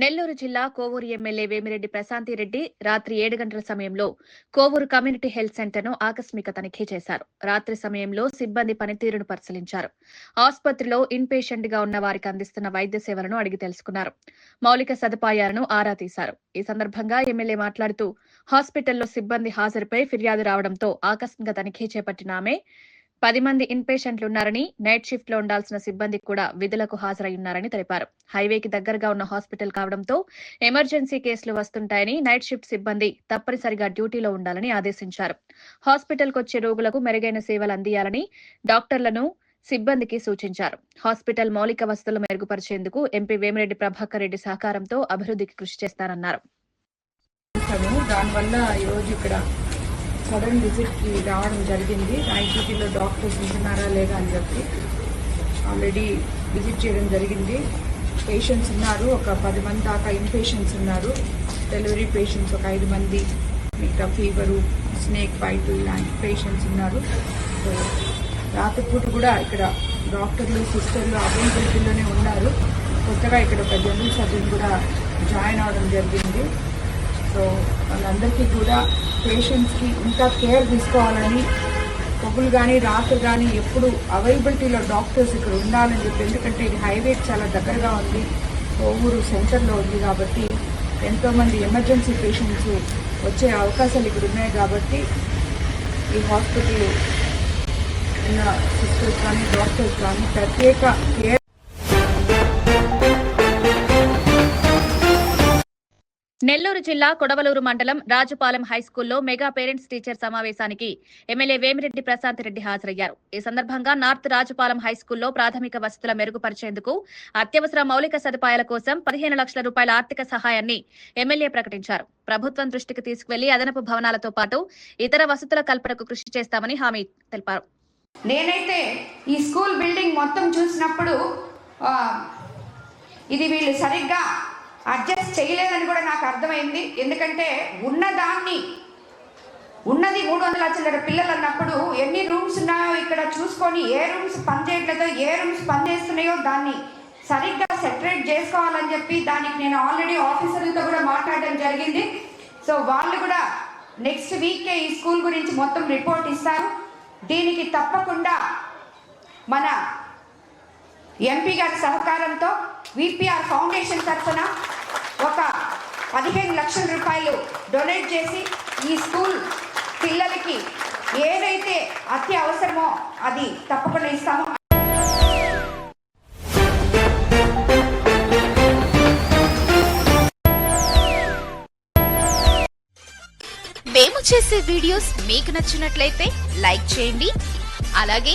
నెల్లూరు జిల్లా కోవూరు ఎమ్మెల్యే వేమిరెడ్డి ప్రశాంతిరెడ్డి రాత్రి ఏడు గంటల సమయంలో కోవూరు కమ్యూనిటీ హెల్త్ సెంటర్ను ఆకస్మిక తనిఖీ చేశారు. రాత్రి సమయంలో సిబ్బంది పనితీరును పరిశీలించారు. ఆసుపత్రిలో ఇన్ పేషెంట్గా ఉన్న వారికి అందిస్తున్న వైద్య సేవలను అడిగి తెలుసుకున్నారు. మౌలిక సదుపాయాలను ఆరా తీశారు. ఈ సందర్భంగా ఎమ్మెల్యే మాట్లాడుతూ హాస్పిటల్లో సిబ్బంది హాజరుపై ఫిర్యాదు రావడంతో ఆకస్మిక తనిఖీ చేపట్టిన ఆమె పది మంది ఇన్ పేషెంట్లు ఉన్నారని నైట్ షిఫ్ట్లో ఉండాల్సిన సిబ్బంది కూడా విధులకు హాజరై ఉన్నారని తెలిపారు. హైవేకి దగ్గరగా ఉన్న హాస్పిటల్ కావడంతో ఎమర్జెన్సీ కేసులు వస్తుంటాయని నైట్ షిఫ్ట్ సిబ్బంది తప్పనిసరిగా డ్యూటీలో ఉండాలని ఆదేశించారు. హాస్పిటల్కు వచ్చే రోగులకు మెరుగైన సేవలు అందియాలని డాక్టర్లను సిబ్బందికి సూచించారు. హాస్పిటల్ మౌలిక వసతులు మెరుగుపరిచేందుకు ఎంపీ వేమిరెడ్డి ప్రభాకర్ రెడ్డి సహకారంతో అభివృద్ధికి కృషి చేస్తారన్నారు దానివల్ల ఈరోజు ఇక్కడ సడన్ విజిట్కి రావడం జరిగింది. నైట్ డాక్టర్స్ ఉంటున్నారా లేదా అని చెప్పి ఆల్రెడీ విజిట్ చేయడం జరిగింది. పేషెంట్స్ ఉన్నారు. ఒక పది మంది దాకా ఇన్ పేషెంట్స్ ఉన్నారు. డెలివరీ పేషెంట్స్ ఒక ఐదు మంది మిగతా ఫీవరు స్నేక్ బైట్ ఇలాంటి పేషెంట్స్ ఉన్నారు. సో రాత్రిపూట కూడా ఇక్కడ డాక్టర్లు సిస్టర్లు అవైలబిలిటీలోనే ఉన్నారు. కొత్తగా ఇక్కడ ఒక జనరల్ సర్జన్ కూడా జాయిన్ అవడం జరిగింది. సో వాళ్ళందరికీ కూడా పేషెంట్స్కి ఇంకా కేర్ తీసుకోవాలని పొగులు కానీ రాత్రి కానీ ఎప్పుడు అవైలబిలిటీలో డాక్టర్స్ ఇక్కడ ఉండాలని చెప్పి ఎందుకంటే ఇది హైవే చాలా దగ్గరగా ఉంది. ఊరు సెంటర్లో ఉంది కాబట్టి ఎంతోమంది ఎమర్జెన్సీ పేషెంట్స్ వచ్చే అవకాశాలు ఇక్కడ ఉన్నాయి కాబట్టి ఈ హాస్పిటల్ ఉన్న సిస్టర్స్ కానీ డాక్టర్స్ కానీ ప్రత్యేక కేర్ నెల్లూరు జిల్లా కొడవలూరు మండలం రాజుపాలెం హైస్కూల్లో మెగా పేరెంట్స్ టీచర్ సమావేశానికి ఎమ్మెల్యే వేమిరెడ్డి ప్రశాంత్ రెడ్డి హాజరయ్యారు. ఈ సందర్భంగా నార్త్ రాజుపాలెం హైస్కూల్లో ప్రాథమిక వసతుల మెరుగుపరిచేందుకు అత్యవసర మౌలిక సదుపాయాల కోసం పదిహేను లక్షల రూపాయల ఆర్థిక సహాయాన్ని ఎమ్మెల్యే ప్రకటించారు. ప్రభుత్వం దృష్టికి తీసుకువెళ్ళి అదనపు భవనాలతో పాటు ఇతర వసతుల కల్పనకు కృషి చేస్తామని హామీ తెలిపారు. నేనైతే ఈ స్కూల్ బిల్డింగ్ మొత్తం చూసినప్పుడు ఇది వీళ్ళు సరిగ్గా అడ్జస్ట్ చేయలేదని కూడా నాకు అర్థమైంది. ఎందుకంటే ఉన్నదాన్ని ఉన్నది మూడు వందల చిల్లర పిల్లలు అన్నప్పుడు ఎన్ని రూమ్స్ ఉన్నాయో ఇక్కడ చూసుకొని ఏ రూమ్స్ పనిచేయట్లేదో ఏ రూమ్స్ పనిచేస్తున్నాయో దాన్ని సరిగ్గా సెపరేట్ చేసుకోవాలని చెప్పి దానికి నేను ఆల్రెడీ ఆఫీసర్లతో కూడా మాట్లాడడం జరిగింది. సో వాళ్ళు కూడా నెక్స్ట్ వీకే ఈ స్కూల్ గురించి మొత్తం రిపోర్ట్ ఇస్తారు. దీనికి తప్పకుండా మన ఎంపీ గారి సహకారంతో విపిఆర్ ఫౌండేషన్ తరఫున ఒక పదిహేను లక్షల రూపాయలు డొనేట్ చేసి ఈ స్కూల్ పిల్లలకి ఏదైతే అతి అవసరమో అది తప్పకుండా ఇస్తాము. మేము చేసే వీడియోస్ మీకు నచ్చినట్లయితే లైక్ చేయండి. అలాగే